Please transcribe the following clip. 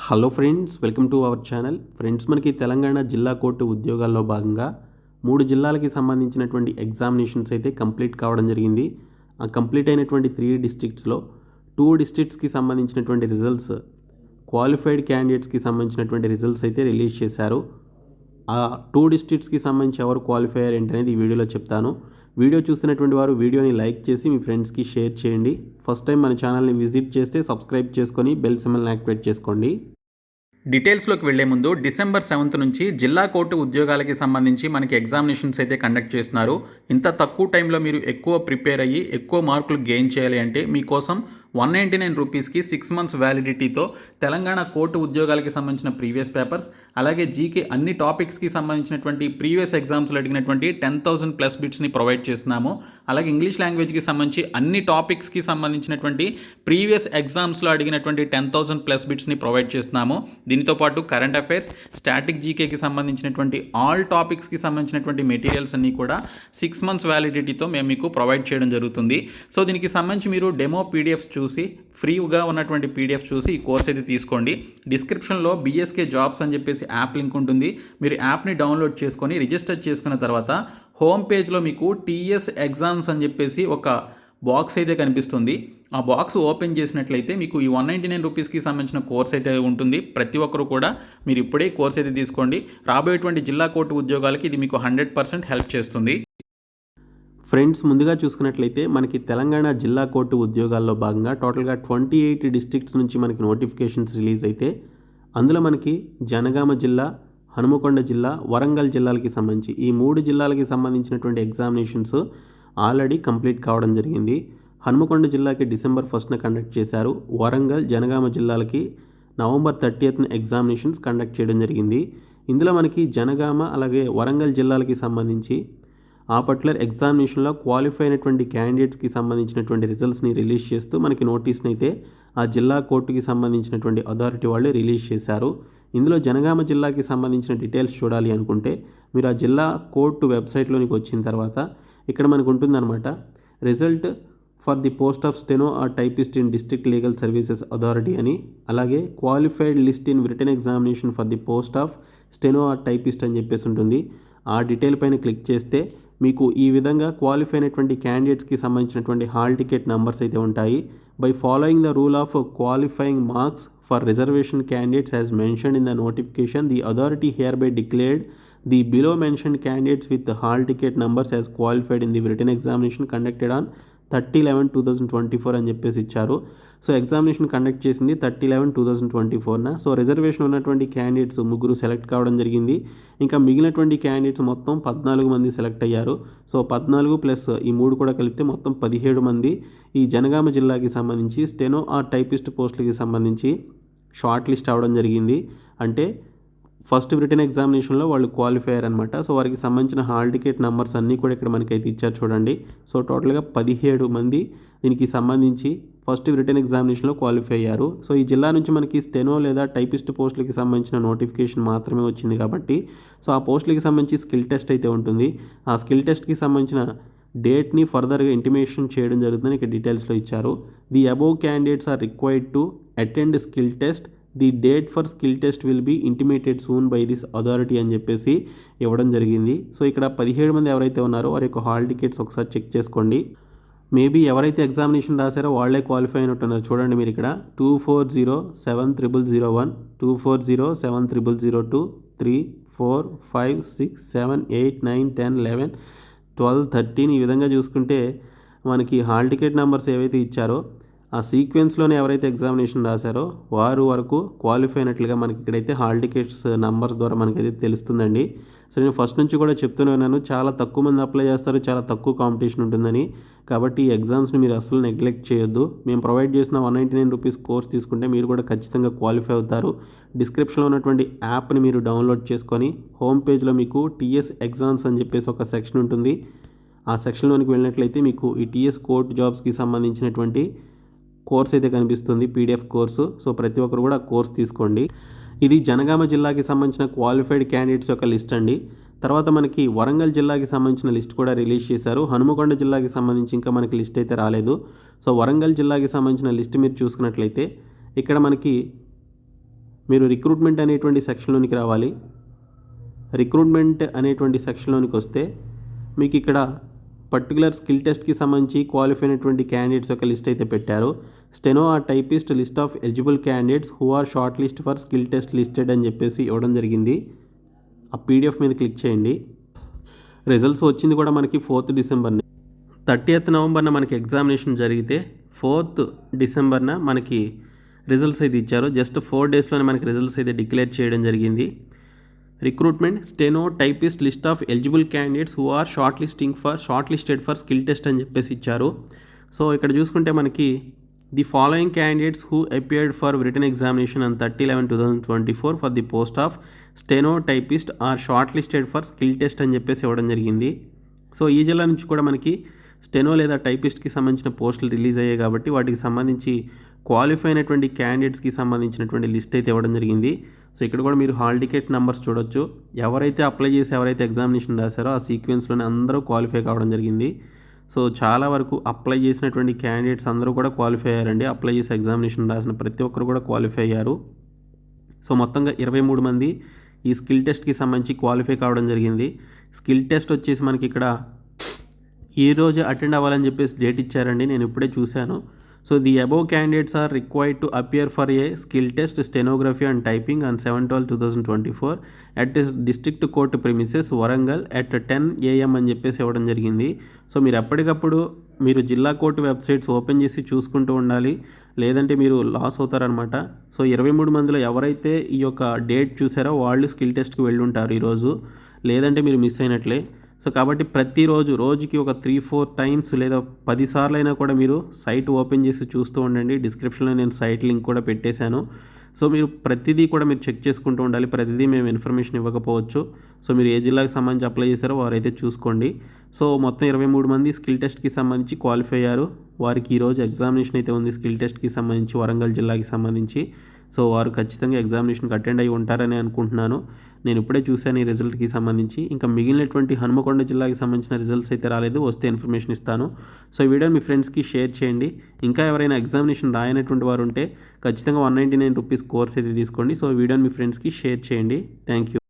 Hello friends welcome to our channel. Friends మనకి తెలంగాణ జిల్లా court ఉద్యోగాల్లో భాగంగా మూడు జిల్లాలకి సంబంధించినటువంటి ఎగ్జామినేషన్స్ అయితే కంప్లీట్ కావడం జరిగింది. ఆ కంప్లీట్ అయినటువంటి త్రీ డిస్ట్రిక్ట్స్లో టూ డిస్ట్రిక్ట్స్కి సంబంధించినటువంటి రిజల్ట్స్ క్వాలిఫైడ్ క్యాండిడేట్స్కి సంబంధించినటువంటి రిజల్ట్స్ అయితే రిలీజ్ చేశారు. ఆ టూ డిస్ట్రిక్ట్స్కి సంబంధించి ఎవరు క్వాలిఫైయర్ ఏంటనేది ఈ వీడియోలో చెప్తాను. వీడియో చూస్తున్నటువంటి వారు వీడియోని లైక్ చేసి మీ ఫ్రెండ్స్కి షేర్ చేయండి. ఫస్ట్ టైం మన ఛానల్ని విజిట్ చేస్తే సబ్స్క్రైబ్ చేసుకొని బెల్ సిమ్మల్ని యాక్టివేట్ చేసుకోండి. డీటెయిల్స్లోకి వెళ్ళే ముందు డిసెంబర్ సెవెంత్ నుంచి జిల్లా కోర్టు ఉద్యోగాలకి సంబంధించి మనకి ఎగ్జామినేషన్స్ అయితే కండక్ట్ చేస్తున్నారు. ఇంత తక్కువ టైంలో మీరు ఎక్కువ ప్రిపేర్ అయ్యి ఎక్కువ మార్కులు గెయిన్ చేయాలి అంటే మీకోసం వన్ నైంటీ నైన్ రూపీస్కి సిక్స్ మంత్స్ వ్యాలిడిటీతో తెలంగాణ కోర్టు ఉద్యోగాలకి సంబంధించిన ప్రీవియస్ పేపర్స్ అలాగే జీకే అన్ని టాపిక్స్కి సంబంధించినటువంటి ప్రీవియస్ ఎగ్జామ్స్లో అడిగినటువంటి టెన్ థౌసండ్ ప్లస్ బిట్స్ని ప్రొవైడ్ చేస్తున్నాము. అలాగే ఇంగ్లీష్ లాంగ్వేజ్కి సంబంధించి అన్ని టాపిక్స్కి సంబంధించినటువంటి ప్రీవియస్ ఎగ్జామ్స్లో అడిగినటువంటి టెన్ థౌసండ్ ప్లస్ బిట్స్ని ప్రొవైడ్ చేస్తున్నాము. దీనితో పాటు కరెంట్ అఫైర్స్ స్టాటిక్ జీకేకి సంబంధించినటువంటి ఆల్ టాపిక్స్కి సంబంధించినటువంటి మెటీరియల్స్ అన్నీ కూడా సిక్స్ మంత్స్ వ్యాలిడిటీతో మేము మీకు ప్రొవైడ్ చేయడం జరుగుతుంది. సో దీనికి సంబంధించి మీరు డెమో పీడిఎఫ్స్ చూసి ఫ్రీగా ఉన్నటువంటి పీడిఎఫ్ చూసి ఈ కోర్స్ అయితే తీసుకోండి. డిస్క్రిప్షన్లో బీఎస్కే జాబ్స్ అని చెప్పేసి యాప్ లింక్ ఉంటుంది. మీరు యాప్ని డౌన్లోడ్ చేసుకొని రిజిస్టర్ చేసుకున్న తర్వాత హోమ్ పేజ్లో మీకు టీఎస్ ఎగ్జామ్స్ అని చెప్పేసి ఒక బాక్స్ అయితే కనిపిస్తుంది. ఆ బాక్స్ ఓపెన్ చేసినట్లయితే మీకు ఈ వన్ నైంటీ నైన్ రూపీస్కి సంబంధించిన కోర్స్ అయితే ఉంటుంది. ప్రతి ఒక్కరు కూడా మీరు ఇప్పుడే కోర్స్ అయితే తీసుకోండి. రాబోయేటువంటి జిల్లా కోర్టు ఉద్యోగాలకి ఇది మీకు హండ్రెడ్ పర్సెంట్ హెల్ప్ చేస్తుంది. ఫ్రెండ్స్ ముందుగా చూసుకున్నట్లయితే మనకి తెలంగాణ జిల్లా కోర్టు ఉద్యోగాల్లో భాగంగా టోటల్గా ట్వంటీ ఎయిట్ డిస్ట్రిక్ట్స్ నుంచి మనకి నోటిఫికేషన్స్ రిలీజ్ అయితే అందులో మనకి జనగామ జిల్లా హనుమకొండ జిల్లా వరంగల్ జిల్లాలకి సంబంధించి ఈ మూడు జిల్లాలకి సంబంధించినటువంటి ఎగ్జామినేషన్స్ ఆల్రెడీ కంప్లీట్ కావడం జరిగింది. హనుమకొండ జిల్లాకి డిసెంబర్ ఫస్ట్న కండక్ట్ చేశారు. వరంగల్ జనగామ జిల్లాలకి నవంబర్ థర్టీయత్న ఎగ్జామినేషన్స్ కండక్ట్ చేయడం జరిగింది. ఇందులో మనకి జనగామ అలాగే వరంగల్ జిల్లాలకి సంబంధించి ఆ పర్టికులర్ ఎగ్జామినేషన్లో క్వాలిఫై అయినటువంటి క్యాండిడేట్స్కి సంబంధించినటువంటి రిజల్ట్స్ని రిలీజ్ చేస్తూ మనకి నోటీస్ని అయితే ఆ జిల్లా కోర్టుకి సంబంధించినటువంటి అథారిటీ వాళ్ళు రిలీజ్ చేశారు. ఇందులో జనగామ జిల్లాకి సంబంధించిన డీటెయిల్స్ చూడాలి అనుకుంటే మీరు ఆ జిల్లా కోర్టు వెబ్సైట్లోనికి వచ్చిన తర్వాత ఇక్కడ మనకు ఉంటుందన్నమాట. Result for the post of steno or typist in district legal services authority అని అలాగే qualified list in written examination for the post of steno or typist అని చెప్పేసి ఉంటుంది. ఆ డీటెయిల్ పైన క్లిక్ చేస్తే మీకు ఈ విధంగా క్వాలిఫై అయినటువంటి క్యాండిడేట్స్కి సంబంధించినటువంటి హాల్ టికెట్ నెంబర్స్ అయితే ఉంటాయి. by following the rule of qualifying marks for reservation candidates as mentioned in the notification, the authority hereby declared the below mentioned candidates with the hall ticket numbers as qualified in the written examination conducted on thirty eleven two thousand twenty four అని చెప్పేసి ఇచ్చారు. So examination conduct చేసింది thirty eleven two thousand twenty ఫోర్న so reservation ఉన్నటువంటి candidates ముగ్గురు select కావడం జరిగింది. ఇంకా మిగిలినటువంటి క్యాండిడేట్స్ మొత్తం పద్నాలుగు మంది సెలెక్ట్ అయ్యారు. సో పద్నాలుగు ప్లస్ ఈ మూడు కూడా కలిపితే మొత్తం పదిహేడు మంది. ఈ జనగామ జిల్లాకి సంబంధించి స్టెనో ఆర్ టైపిస్ట్ పోస్టులకి సంబంధించి షార్ట్ లిస్ట్ అవ్వడం జరిగింది. అంటే ఫస్ట్ రిటర్న్ ఎగ్జామినేషన్లో వాళ్ళు క్వాలిఫైయర్ అనమాట సో వారికి సంబంధించిన హాల్ టికెట్ నెంబర్స్ అన్నీ కూడా ఇక్కడ మనకైతే ఇచ్చారు చూడండి. సో టోటల్గా పదిహేడు మంది దీనికి సంబంధించి ఫస్ట్ రిటర్న్ ఎగ్జామినేషన్లో క్వాలిఫై అయ్యారు. సో ఈ జిల్లా నుంచి మనకి స్టెనో లేదా టైపిస్ట్ పోస్టులకి సంబంధించిన నోటిఫికేషన్ మాత్రమే వచ్చింది కాబట్టి సో ఆ పోస్టులకి సంబంధించి స్కిల్ టెస్ట్ అయితే ఉంటుంది. ఆ స్కిల్ టెస్ట్కి సంబంధించిన డేట్ని ఫర్దర్గా ఇంటిమేషన్ చేయడం జరుగుతుందని ఇక్కడ డీటెయిల్స్లో ఇచ్చారు. The above candidates are required to attend skill test the date for skill test will be intimated soon by this authority అని చెప్పేసి ఇవ్వడం జరిగింది. సో ఇక్కడ పదిహేడు మంది ఎవరైతే ఉన్నారో వారి యొక్క హాల్ టికెట్స్ ఒకసారి చెక్ చేసుకోండి. మేబీ ఎవరైతే ఎగ్జామినేషన్ రాశారో వాళ్ళే క్వాలిఫై అయినట్టున్నారు. చూడండి మీరు ఇక్కడ. Two four zero seven triple zero one two four zero seven triple zero two three four five six seven eight nine ten eleven twelve thirteen ఈ విధంగా చూసుకుంటే మనకి హాల్ టికెట్ నెంబర్స్ ఏవైతే ఇచ్చారో ఆ సీక్వెన్స్లోనే ఎవరైతే ఎగ్జామినేషన్ రాశారో వారు వరకు క్వాలిఫై అయినట్లుగా మనకి ఇక్కడైతే హాల్ టికెట్స్ నంబర్స్ ద్వారా మనకైతే తెలుస్తుందండి. సో నేను ఫస్ట్ నుంచి కూడా చెప్తూనే ఉన్నాను చాలా తక్కువ మంది అప్లై చేస్తారు చాలా తక్కువ కాంపిటీషన్ ఉంటుందని. కాబట్టి ఈ ఎగ్జామ్స్ని మీరు అసలు నెగ్లెక్ట్ చేయొద్దు. మేము ప్రొవైడ్ చేసిన one ninety nine rupees course తీసుకుంటే మీరు కూడా ఖచ్చితంగా క్వాలిఫై అవుతారు. డిస్క్రిప్షన్లో ఉన్నటువంటి యాప్ని మీరు డౌన్లోడ్ చేసుకొని హోమ్ పేజ్లో మీకు టీఎస్ ఎగ్జామ్స్ అని చెప్పేసి ఒక సెక్షన్ ఉంటుంది. ఆ సెక్షన్లోనికి వెళ్ళినట్లయితే మీకు ఈ టీఎస్ కోర్ట్ జాబ్స్కి సంబంధించినటువంటి కోర్స్ అయితే కనిపిస్తుంది పీడిఎఫ్ కోర్సు. సో ప్రతి ఒక్కరు కూడా కోర్స్ తీసుకోండి. ఇది జనగామ జిల్లాకి సంబంధించిన క్వాలిఫైడ్ క్యాండిడేట్స్ యొక్క లిస్ట్ అండి. తర్వాత మనకి వరంగల్ జిల్లాకి సంబంధించిన లిస్ట్ కూడా రిలీజ్ చేశారు. హనుమకొండ జిల్లాకి సంబంధించి ఇంకా మనకి లిస్ట్ అయితే రాలేదు. సో వరంగల్ జిల్లాకి సంబంధించిన లిస్ట్ మీరు చూసుకున్నట్లయితే ఇక్కడ మనకి మీరు రిక్రూట్మెంట్ అనేటువంటి సెక్షన్లోనికి రావాలి. రిక్రూట్మెంట్ అనేటువంటి సెక్షన్లోనికి వస్తే మీకు ఇక్కడ పర్టికులర్ స్కిల్ టెస్ట్కి సంబంధించి క్వాలిఫై అయినటువంటి క్యాండిడేట్స్ యొక్క లిస్ట్ అయితే పెట్టారు. స్టెనో ఆ typist list of eligible candidates who are short list for skill test listed అని చెప్పేసి ఇవ్వడం జరిగింది. ఆ పీడిఎఫ్ మీద క్లిక్ చేయండి. రిజల్ట్స్ వచ్చింది కూడా మనకి ఫోర్త్ డిసెంబర్ని. థర్టీయత్ నవంబర్న మనకి ఎగ్జామినేషన్ జరిగితే ఫోర్త్ డిసెంబర్న మనకి రిజల్ట్స్ అయితే ఇచ్చారు. జస్ట్ ఫోర్ డేస్లోనే మనకి రిజల్ట్స్ అయితే డిక్లేర్ చేయడం జరిగింది. Recruitment steno typist list of eligible candidates who are short listing for short listed for skill test అని చెప్పేసి ఇచ్చారు. సో ఇక్కడ చూసుకుంటే మనకి the following candidates who appeared for written examination and thirty eleven two thousand twenty four for the post of steno typist are short listed for skill test అని చెప్పేసి ఇవ్వడం జరిగింది. సో ఈ జిల్లా నుంచి కూడా మనకి స్టెనో లేదా టైపిస్ట్కి సంబంధించిన పోస్టులు రిలీజ్ అయ్యాయి కాబట్టి వాటికి సంబంధించి క్వాలిఫై అయినటువంటి క్యాండిడేట్స్కి సంబంధించినటువంటి లిస్ట్ అయితే ఇవ్వడం జరిగింది. సో ఇక్కడ కూడా మీరు హాల్ టికెట్ నెంబర్స్ చూడొచ్చు. ఎవరైతే అప్లై చేసి ఎవరైతే ఎగ్జామినేషన్ రాశారో ఆ సీక్వెన్స్లోనే అందరూ క్వాలిఫై కావడం జరిగింది. సో చాలా వరకు అప్లై చేసినటువంటి క్యాండిడేట్స్ అందరూ కూడా క్వాలిఫై అయ్యారండి. అప్లై చేసి ఎగ్జామినేషన్ రాసిన ప్రతి ఒక్కరు కూడా క్వాలిఫై అయ్యారు. సో మొత్తంగా ఇరవై మూడు మంది ఈ స్కిల్ టెస్ట్కి సంబంధించి క్వాలిఫై కావడం జరిగింది. స్కిల్ టెస్ట్ వచ్చేసి మనకి ఇక్కడ ఈ రోజు అటెండ్ అవ్వాలని చెప్పేసి డేట్ ఇచ్చారండి. నేను ఇప్పుడే చూశాను. So the above candidates are required to appear for a skill test stenography and typing and seven twelve two thousand twenty four at district court premises Warangal at ten AM అని చెప్పేసి ఇవ్వడం జరిగింది. So మీరు ఎప్పటికప్పుడు మీరు జిల్లా court websites open చేసి చూసుకుంటూ ఉండాలి. లేదంటే మీరు లాస్ అవుతారనమాట సో ఇరవై మూడు మందిలో ఎవరైతే ఈ యొక్క డేట్ చూసారో వాళ్ళు స్కిల్ టెస్ట్కి వెళ్ళి ఉంటారు ఈరోజు. లేదంటే మీరు మిస్ అయినట్లే. సో కాబట్టి ప్రతిరోజు రోజుకి ఒక త్రీ ఫోర్ టైమ్స్ లేదా పదిసార్లు అయినా కూడా మీరు సైట్ ఓపెన్ చేసి చూస్తూ ఉండండి. డిస్క్రిప్షన్లో నేను సైట్ లింక్ కూడా పెట్టేశాను. సో మీరు ప్రతిదీ కూడా మీరు చెక్ చేసుకుంటూ ఉండాలి. ప్రతిదీ మేము ఇన్ఫర్మేషన్ ఇవ్వకపోవచ్చు. సో మీరు ఏ జిల్లాకి సంబంధించి అప్లై చేశారో వారైతే చూసుకోండి. సో మొత్తం ఇరవై మూడు మంది స్కిల్ టెస్ట్కి సంబంధించి క్వాలిఫై అయ్యారు. వారికి ఈరోజు ఎగ్జామినేషన్ అయితే ఉంది. స్కిల్ టెస్ట్కి సంబంధించి వరంగల్ జిల్లాకి సంబంధించి. సో వారు ఖచ్చితంగా ఎగ్జామినేషన్కి అటెండ్ అయి ఉంటారని అనుకుంటున్నాను. నేను ఇప్పుడే చూశాను ఈ రిజల్ట్కి సంబంధించి. ఇంకా మిగిలినటువంటి హనుమకొండ జిల్లాకి సంబంధించిన రిజల్ట్స్ అయితే రాలేదు వస్తే ఇన్ఫర్మేషన్ ఇస్తాను. సో ఈ వీడియో మీ ఫ్రెండ్స్కి షేర్ చేయండి. ఇంకా ఎవరైనా ఎగ్జామినేషన్ రాయనటువంటి వారు ఉంటే ఖచ్చితంగా one ninety nine rupees course అయితే తీసుకోండి. సో ఈ వీడియోని మీ ఫ్రెండ్స్కి షేర్ చేయండి. Thank you